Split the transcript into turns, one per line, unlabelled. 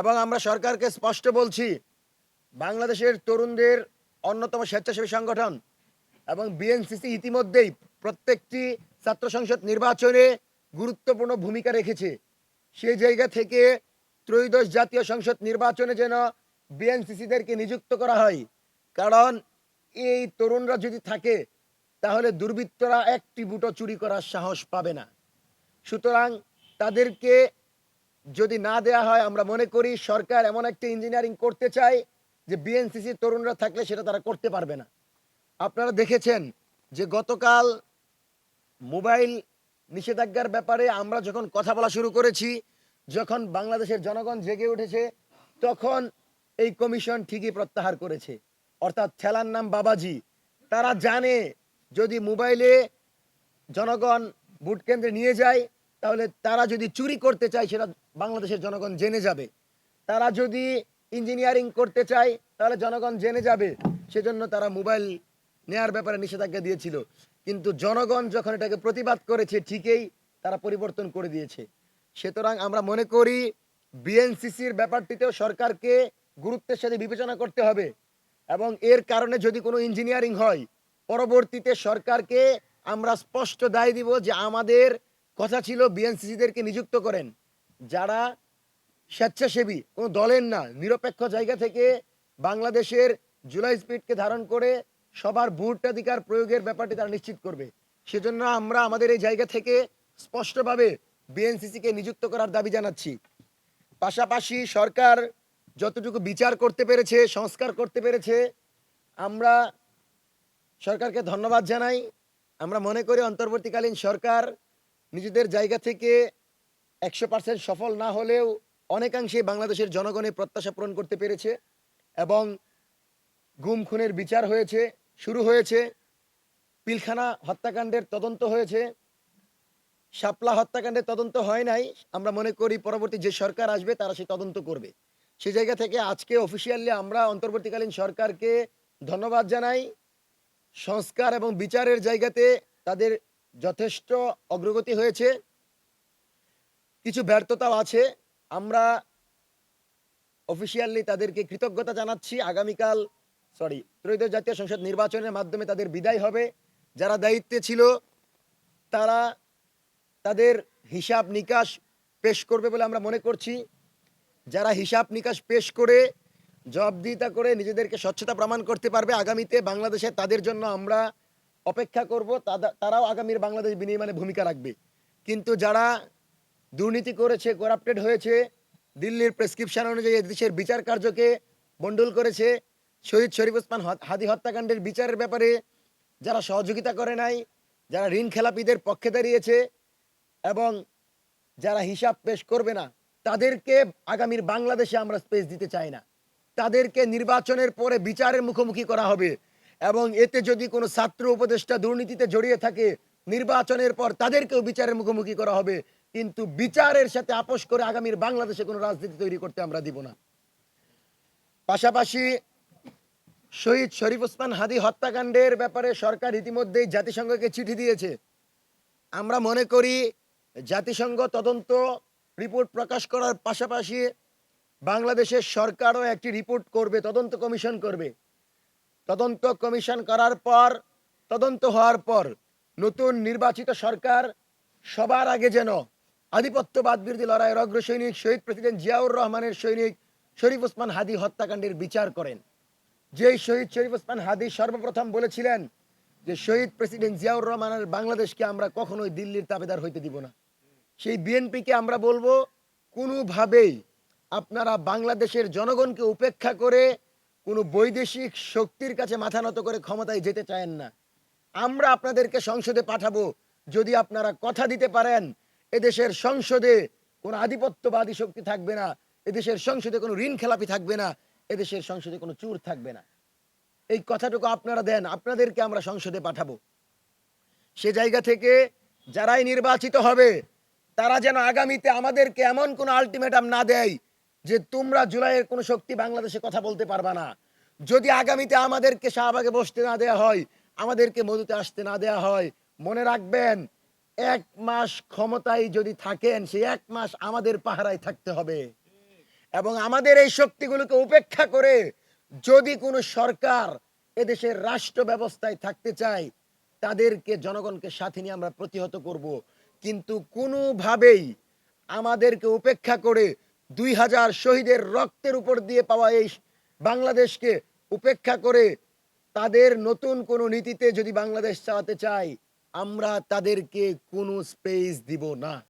এবং আমরা সরকারকে স্পষ্ট বলছি, বাংলাদেশের তরুণদের অন্যতম স্বেচ্ছাসেবী সংগঠন এবং বিএনসিসি ইতিমধ্যেই প্রত্যেকটি ছাত্র সংসদ নির্বাচনে গুরুত্বপূর্ণ ভূমিকা রেখেছে। সেই জায়গা থেকে ত্রয়োদশ জাতীয় সংসদ নির্বাচনে যেন বিএনসিসিদেরকে নিযুক্ত করা হয়, কারণ এই তরুণরা যদি থাকে, তাহলে দুর্বৃত্তরা একটি বুটো চুরি করার সাহস পাবে না। সুতরাং তাদেরকে যদি না দেয়া হয়, আমরা মনে করি সরকার এমন একটা ইঞ্জিনিয়ারিং করতে চায় যে বিএনসিসি তরুণরা থাকলে সেটা তারা করতে পারবে না। আপনারা দেখেছেন যে গতকাল মোবাইল নিষেধাজ্ঞার ব্যাপারে আমরা যখন কথা বলা শুরু করেছি, যখন বাংলাদেশের জনগণ জেগে উঠেছে, তখন এই কমিশন ঠিকই প্রত্যাহার করেছে। অর্থাৎ ঠেলার নাম বাবাজি। তারা জানে যদি মোবাইলে জনগণ ভোট কেন্দ্রে নিয়ে যায়, তাহলে তারা যদি চুরি করতে চায়, সেটা বাংলাদেশের জনগণ জেনে যাবে। তারা যদি ইঞ্জিনিয়ারিং করতে চায়, তাহলে জনগণ জেনে যাবে। সেজন্য তারা মোবাইল নেয়ার ব্যাপারে নিষেধাজ্ঞা দিয়েছিল। কিন্তু জনগণ যখন এটাকে প্রতিবাদ করেছে, ঠিকই তারা পরিবর্তন করে দিয়েছে। সুতরাং আমরা মনে করি, বিএনসিসির ব্যাপারটিতেও সরকারকে গুরুত্বের সাথে বিবেচনা করতে হবে। এবং এর কারণে যদি কোনো ইঞ্জিনিয়ারিং হয়, পরবর্তীতে সরকারকে আমরা স্পষ্ট দায় দিব যে আমাদের কথা ছিল বিএনসিসিদেরকে নিযুক্ত করেন। যারা স্বেচ্ছাসেবী, কোনো দলের না, নিরপেক্ষ জায়গা থেকে বাংলাদেশের জুলাই স্পিডকে ধারণ করে সবার ভোটাধিকার প্রয়োগের ব্যাপারটি তারা নিশ্চিত করবে। সেজন্য আমরা আমাদের এই জায়গা থেকে স্পষ্টভাবে বিএনসিসিকে নিযুক্ত করার দাবি জানাচ্ছি। পাশাপাশি সরকার যতটুকু বিচার করতে পেরেছে, সংস্কার করতে পেরেছে, আমরা সরকারকে ধন্যবাদ জানাই। আমরা মনে করি অন্তর্বর্তীকালীন সরকার নিজেদের জায়গা থেকে একশো পার্সেন্ট সফল না হলেও অনেকাংশে বাংলাদেশের জনগণের প্রত্যাশা পূরণ করতে পেরেছে এবং গুম, খুনের বিচার হয়েছে, শুরু হয়েছে, পিলখানা হত্যাকাণ্ডের তদন্ত হয়েছে। শাপলা হত্যাকাণ্ডের তদন্ত হয় নাই। আমরা মনে করি পরবর্তী যে সরকার আসবে, তারা সেই তদন্ত করবে। সে জায়গা থেকে আজকে অফিসিয়ালি আমরা অন্তর্বর্তীকালীন সরকারকে ধন্যবাদ জানাই। সংস্কার এবং বিচারের জায়গাতে তাদের যথেষ্ট অগ্রগতি হয়েছে। কিছু ব্যর্থতাও আছে। আমরা অফিসিয়ালি তাদেরকে কৃতজ্ঞতা জানাচ্ছি। আগামীকাল সরি ত্রয়োদশ জাতীয় সংসদ নির্বাচনের মাধ্যমে তাদের বিদায় হবে। যারা দায়িত্বে ছিল, তারা তাদের হিসাব নিকাশ পেশ করবে বলে আমরা মনে করছি। যারা হিসাব নিকাশ পেশ করে, জবাবদিহিতা করে নিজেদেরকে স্বচ্ছতা প্রমাণ করতে পারবে আগামীতে বাংলাদেশে, তাদের জন্য আমরা অপেক্ষা করব। তারাও আগামীর বাংলাদেশ বিনির্মাণে ভূমিকা রাখবে। কিন্তু যারা দুর্নীতি করেছে করাপ্টেড হয়েছে, দিল্লির প্রেসক্রিপশন অনুযায়ী দেশের বিচার কার্যকে বন্ডুল করেছে। শহীদ শরীফ ওসমান হাদি হত্যাকাণ্ডের বিচারের ব্যাপারে যারা সহযোগিতা করে নাই, যারা ঋণ খেলাপিদের পক্ষে দাঁড়িয়েছে এবং যারা হিসাব পেশ করবে না, তাদেরকে আগামীর বাংলাদেশে আমরা স্পেস দিতে চাই না। তাদেরকে নির্বাচনের পরে বিচারের মুখোমুখি করা হবে এবং এতে যদি কোনো ছাত্র, উপদেষ্টা দুর্নীতিতে জড়িয়ে থাকে, নির্বাচনের পর তাদেরকেও বিচারের মুখোমুখি করা হবে। কিন্তু বিচারের সাথে আপোষ করে আগামীর বাংলাদেশে কোনো রাজনীতি তৈরি করতে আমরা দিব না। পাশাপাশি শহীদ শরীফ ওসমান হাদি হত্যাকাণ্ডের ব্যাপারে সরকার ইতিমধ্যেই জাতিসংঘকে চিঠি দিয়েছে। আমরা মনে করি জাতিসংঘ তদন্ত রিপোর্ট প্রকাশ করার পাশাপাশি বাংলাদেশের সরকারও একটি রিপোর্ট করবে, তদন্ত কমিশন করবে। তদন্ত কমিশন করার পর, তদন্ত হওয়ার পর নতুন নির্বাচিত সরকার সবার আগে যেন আধিপত্যবাদ বিরোধী লড়াইয়ের অগ্রসৈনিক শহীদ প্রেসিডেন্ট জিয়াউর রহমানের সৈনিক শরীফ ওসমান হাদি হত্যাকাণ্ডের বিচার করেন। যেই শহীদ শরীফ ওসমান হাদি সর্বপ্রথম বলেছিলেন যে, শহীদ প্রেসিডেন্ট জিয়াউর রহমানের বাংলাদেশকে আমরা কখনোই দিল্লির তাবেদার হইতে দিব না। সেই বিএনপিকে আমরা বলব, কোনোভাবেই আপনারা বাংলাদেশের জনগণকে উপেক্ষা করে কোনো বৈদেশিক শক্তির কাছে মাথা নত করে ক্ষমতায় যেতে চায়েন না। আমরা আপনাদেরকে সংসদে পাঠাবো, যদি আপনারা কথা দিতে পারেন এদেশের সংসদে কোনো আধিপত্যবাদী শক্তি থাকবে না, এদেশের সংসদে কোনো ঋণ খেলাপি থাকবে না, এদেশের সংসদে কোনো চুর থাকবে না। এই কথাটুকু আপনারা দেন, আপনাদেরকে আমরা সংসদে পাঠাবো। সে জায়গা থেকে যারাই নির্বাচিত হবে, তারা যেন আগামীতে আমাদেরকে এমন কোনো আলটিমেটাম না দেয় যে তোমরা জুলাইয়ের কোনো শক্তি বাংলাদেশে কথা বলতে পারবা না। যদি আগামীতে আমাদেরকে শাহবাগে বসতে না দেয়া হয়, আমাদেরকে মধুতে আসতে না দেয়া হয়, মনে রাখবেন এক মাস ক্ষমতায় যদি থাকেন, সেই এক মাস আমাদের পাহারায় থাকতে হবে। এবং আমাদের এই শক্তিগুলোকে উপেক্ষা করে যদি কোনো সরকার এদেশের রাষ্ট্র ব্যবস্থায় থাকতে চায়, তাদেরকে, জনগণকে সাথে নিয়ে আমরা প্রতিহত করব। কিন্তু কোনোভাবেই আমাদেরকে উপেক্ষা করে দুই হাজার শহীদের রক্তের উপর দিয়ে পাওয়া এই বাংলাদেশকে উপেক্ষা করে তাদের নতুন কোনো নীতিতে যদি বাংলাদেশ চালাতে চায় আমরা তাদেরকে কোনো স্পেস দিব না।